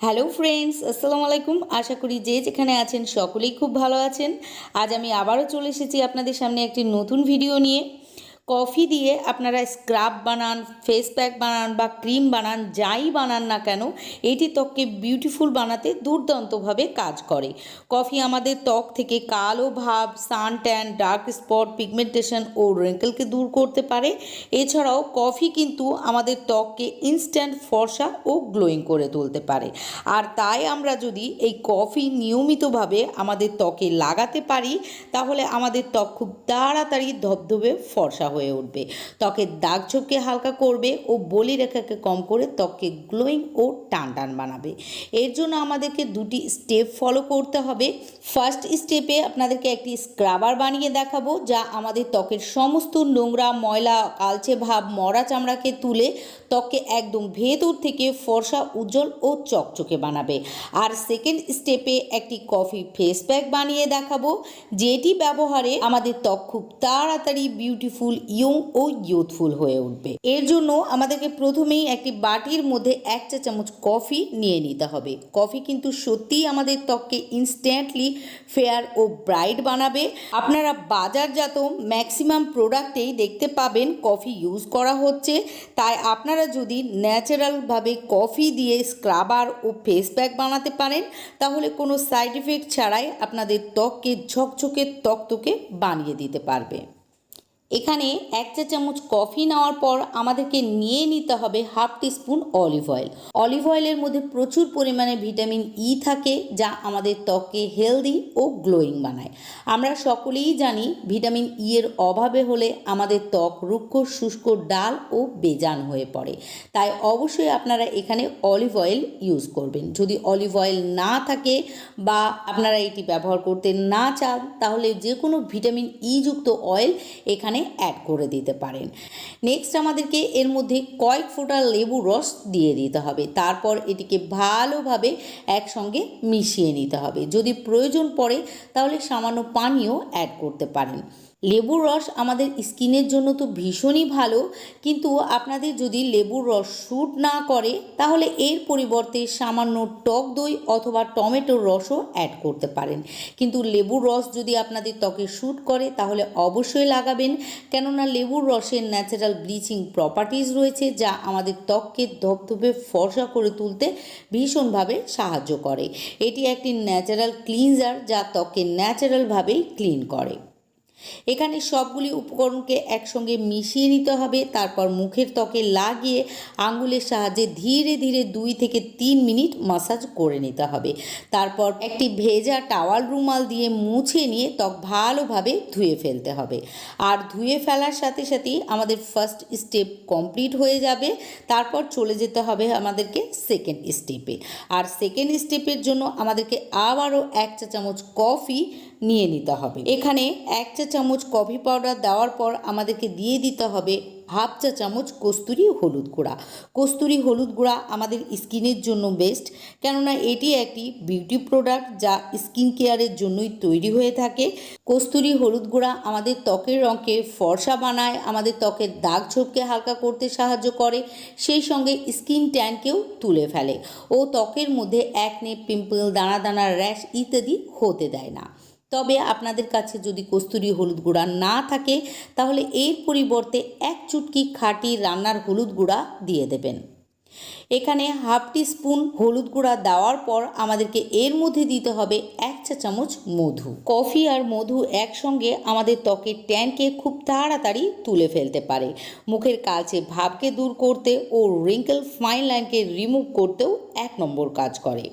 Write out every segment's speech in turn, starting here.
Hello friends আসসালামু আলাইকুম আশা করি যে যেখানে আছেন সকলেই খুব ভালো আছেন। আজ আমি আবারও চলে এসেছি আপনাদের সামনে একটি নতুন ভিডিও নিয়ে। কফি দিয়ে আপনারা স্ক্রাব বানান ফেস প্যাক বানান বা ক্রিম বানান, যাই বানান না কেন, এটি ত্বককে বিউটিফুল বানাতে দুর্দান্তভাবে কাজ করে। কফি আমাদের ত্বক থেকে কালো ভাব sun tan dark spot pigmentation ও রেঙ্কেলকে দূর করতে পারে। এছাড়াও কফি কিন্তু আমাদের ত্বককে ইনস্ট্যান্ট ফর্সা ও গ্লোয়িং করে তুলতে পারে। আর তাই আমরা যদি এই কফি নিয়মিতভাবে আমাদের ত্বকে লাগাতে পারি, তাহলে আমাদের ত্বক খুব তাড়াতাড়ি ধবধবে, ফর্সা উঠবে। ত্বকের দাগ ছোপকে হালকা করবে ও বলি রেখাকে কম করে ত্বককে গ্লোয়িং ও টান টান বানাবে। এর জন্য আমাদেরকে দুটি স্টেপ ফলো করতে হবে। ফার্স্ট স্টেপে আপনাদেরকে একটি স্ক্রাবার বানিয়ে দেখাবো, যা আমাদের ত্বকের সমস্ত নোংরা, ময়লা, কালচে ভাব, মরা চামড়াকে তুলে ত্বককে একদম ভেতর থেকে ফর্সা, উজ্জ্বল ও চকচকে বানাবে। আর সেকেন্ড স্টেপে একটি কফি ফেস প্যাক বানিয়ে দেখাবো, যেটি ব্যবহারে আমাদের ত্বক খুব তাড়াতাড়ি বিউটিফুল ইয়ং ও ইউথফুল হয়ে উঠবে। এর জন্য আমাদেরকে প্রথমেই একটি বাটির মধ্যে এক চা চামচ কফি নিয়ে নিতে হবে। কফি কিন্তু সত্যিই আমাদের ত্বককে ইনস্ট্যান্টলি ফেয়ার ও ব্রাইট বানাবে। আপনারা বাজারজাত ম্যাক্সিমাম প্রোডাক্টেই দেখতে পাবেন কফি ইউজ করা হচ্ছে। তাই আপনারা যদি ন্যাচারালভাবে কফি দিয়ে স্ক্রাবার ও ফেস প্যাক বানাতে পারেন, তাহলে কোনো সাইড এফেক্ট ছাড়াই আপনাদের ত্বককে ঝকঝকে তকতকে বানিয়ে দিতে পারবে। এখানে এক চা চামচ কফি নেওয়ার পর আমাদেরকে নিয়ে নিতে হবে half teaspoon olive oil. Olive অয়েলের মধ্যে প্রচুর পরিমাণে ভিটামিন ই থাকে, যা আমাদের ত্বককে হেলদি ও গ্লোয়িং বানায়। আমরা সকলেই জানি ভিটামিন ই এর অভাবে হলে আমাদের ত্বক রুক্ষ, শুষ্ক, ডাল ও বেজান হয়ে পড়ে। তাই অবশ্যই আপনারা এখানে অলিভ অয়েল ইউজ করবেন। যদি অলিভ অয়েল না থাকে বা আপনারা এটি ব্যবহার করতে না চান, তাহলে যে কোনো ভিটামিন ই যুক্ত অয়েল এখানে অ্যাড করে দিতে পারেন। নেক্সট আমাদেরকে এর মধ্যে কয়েক ফোঁটা লেবু রস দিয়ে দিতে হবে। তারপর এটিকে ভালোভাবে একসঙ্গে মিশিয়ে নিতে হবে। যদি প্রয়োজন পড়ে তাহলে সামান্য পানিও অ্যাড করতে পারেন। লেবুর রস আমাদের স্কিনের জন্য তো ভীষণই ভালো, কিন্তু আপনাদের যদি লেবুর রস শ্যুট না করে, তাহলে এর পরিবর্তে সামান্য টক দই অথবা টমেটোর রসও অ্যাড করতে পারেন। কিন্তু লেবুর রস যদি আপনাদের ত্বকে শ্যুট করে, তাহলে অবশ্যই লাগাবেন, কেননা লেবুর রসের ন্যাচারাল ব্লিচিং প্রপার্টিজ রয়েছে, যা আমাদের ত্বককে ধপধপে ফর্সা করে তুলতে ভীষণভাবে সাহায্য করে। এটি একটি ন্যাচারাল ক্লিনজার যা ত্বককে ন্যাচারালভাবেই ক্লিন করে। এখানে সবগুলি উপকরণকে একসঙ্গে মিশিয়ে নিতে হবে, তারপর মুখের ত্বকে লাগিয়ে আঙ্গুলের সাহায্যে ধীরে ধীরে দুই থেকে তিন মিনিট মাসাজ করে নিতে হবে। তারপর একটি ভেজা টাওয়াল রুমাল দিয়ে মুছে নিয়ে ত্বক ভালোভাবে ধুয়ে ফেলতে হবে। আর ধুয়ে ফেলার সাথে সাথেই আমাদের ফার্স্ট স্টেপ কমপ্লিট হয়ে যাবে, তারপর চলে যেতে হবে আমাদেরকে সেকেন্ড স্টেপে আর সেকেন্ড স্টেপের জন্য আমাদেরকে আবারও এক চা চামচ কফি নিয়ে নিতে হবে। এখানে এক চা চামচ কফি পাউডার দেওয়ার পর আমাদেরকে দিয়ে দিতে হবে হাফ চা চামচ কস্তুরি হলুদ গুঁড়া। কস্তুরি হলুদ গুঁড়া আমাদের স্কিনের জন্য বেস্ট কেননা এটি একটি বিউটি প্রোডাক্ট যা স্কিন কেয়ারের জন্যই তৈরি হয়ে থাকে। কস্তুরি হলুদ গুঁড়া আমাদের ত্বকের রঙকে ফর্সা বানায়, আমাদের ত্বকের দাগ ছোপকে হালকা করতে সাহায্য করে, সেই সঙ্গে স্কিন ট্যানকেও তুলে ফেলে। ও ত্বকের মধ্যে একনে পিম্পল দানা দানা র্যাশ ইত্যাদি হতে দেয় না। তবে আপনাদের কাছে যদি কস্তুরি হলুদ গুঁড়া না থাকে, তাহলে এর পরিবর্তে এক চুটকি খাঁটি রান্নার হলুদ গুঁড়া দিয়ে দেবেন। এখানে হাফ টি স্পুন হলুদ গুঁড়া দেওয়ার পর আমাদেরকে এর মধ্যে দিতে হবে এক চা চামচ মধু। কফি আর মধু একসঙ্গে আমাদের ত্বকের ট্যানকে খুব তাড়াতাড়ি তুলে ফেলতে পারে। মুখের কালচে ভাবকে দূর করতে ও রিঙ্কেল ফাইন লাইনকে রিমুভ করতেও এক নম্বর কাজ করে।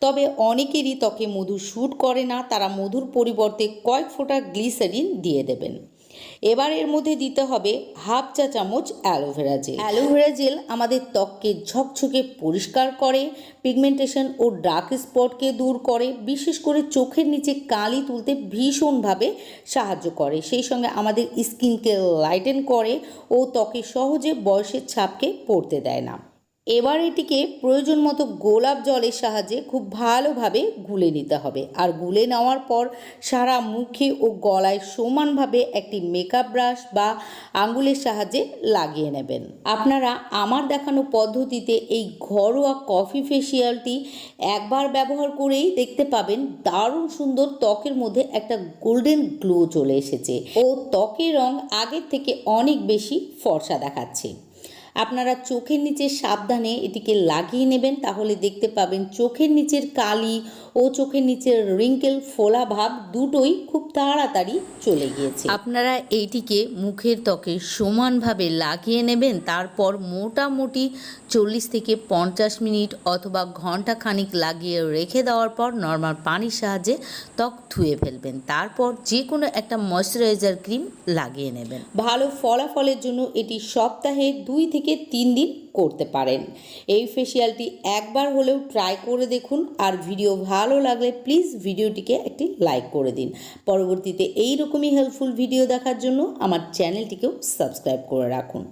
তবে অনেকেরই ত্বকে মধু শ্যুট করে না, তারা মধুর পরিবর্তে কয়েক ফোঁটা গ্লিসারিন দিয়ে দেবেন। এবার এর মধ্যে দিতে হবে হাফ চা চামচ অ্যালোভেরা জেল অ্যালোভেরা জেল আমাদের ত্বককে ঝকঝকে পরিষ্কার করে পিগমেন্টেশন ও ডার্ক স্পটকে দূর করে, বিশেষ করে চোখের নিচে কালি তুলতে ভীষণভাবে সাহায্য করে। সেই সঙ্গে আমাদের স্কিনকে লাইটেন করে ও ত্বকে সহজে বয়সের ছাপকে পড়তে দেয় না। এবার এটিকে প্রয়োজন মতো গোলাপ জলের সাহায্যে খুব ভালোভাবে গুলে নিতে হবে। আর গুলে নেওয়ার পর সারা মুখে ও গলায় সমানভাবে একটি মেকআপ ব্রাশ বা আঙ্গুলের সাহায্যে লাগিয়ে নেবেন। আপনারা আমার দেখানো পদ্ধতিতে এই ঘরোয়া কফি ফেসিয়ালটি একবার ব্যবহার করেই দেখতে পাবেন। দারুণ সুন্দর ত্বকের মধ্যে একটা গোল্ডেন গ্লো চলে এসেছে। ও ত্বকের রং আগের থেকে অনেক বেশি ফর্সা দেখাচ্ছে। আপনারা চোখের নিচে সাবধানে এটিকে লাগিয়ে নেবেন তাহলে দেখতে পাবেন চোখের নিচের কালি ও চোখের নিচের রিঙ্কেল ফোলা ভাব দুটোই খুব তাড়াতাড়ি চলে গিয়েছে। আপনারা এইটিকে মুখের ত্বকে সমানভাবে লাগিয়ে নেবেন তারপর মোটামুটি চল্লিশ থেকে পঞ্চাশ মিনিট অথবা ঘণ্টা খানিক লাগিয়ে রেখে দেওয়ার পর নর্মাল পানির সাহায্যে ত্বক ধুয়ে ফেলবেন। তারপর যে কোনো একটা ময়শ্চারাইজার ক্রিম লাগিয়ে নেবেন। ভালো ফলাফলের জন্য এটি সপ্তাহে দুই থেকে তিন দিন করতে পারেন। এই ফেসিয়ালটি একবার হলেও ট্রাই করে দেখুন আর ভিডিও ভালো লাগলে প্লিজ ভিডিওটিকে একটি লাইক করে দিন। পরবর্তীতে এই রকমই হেল্পফুল ভিডিও দেখার জন্য আমার চ্যানেলটিকেও সাবস্ক্রাইব করে রাখুন।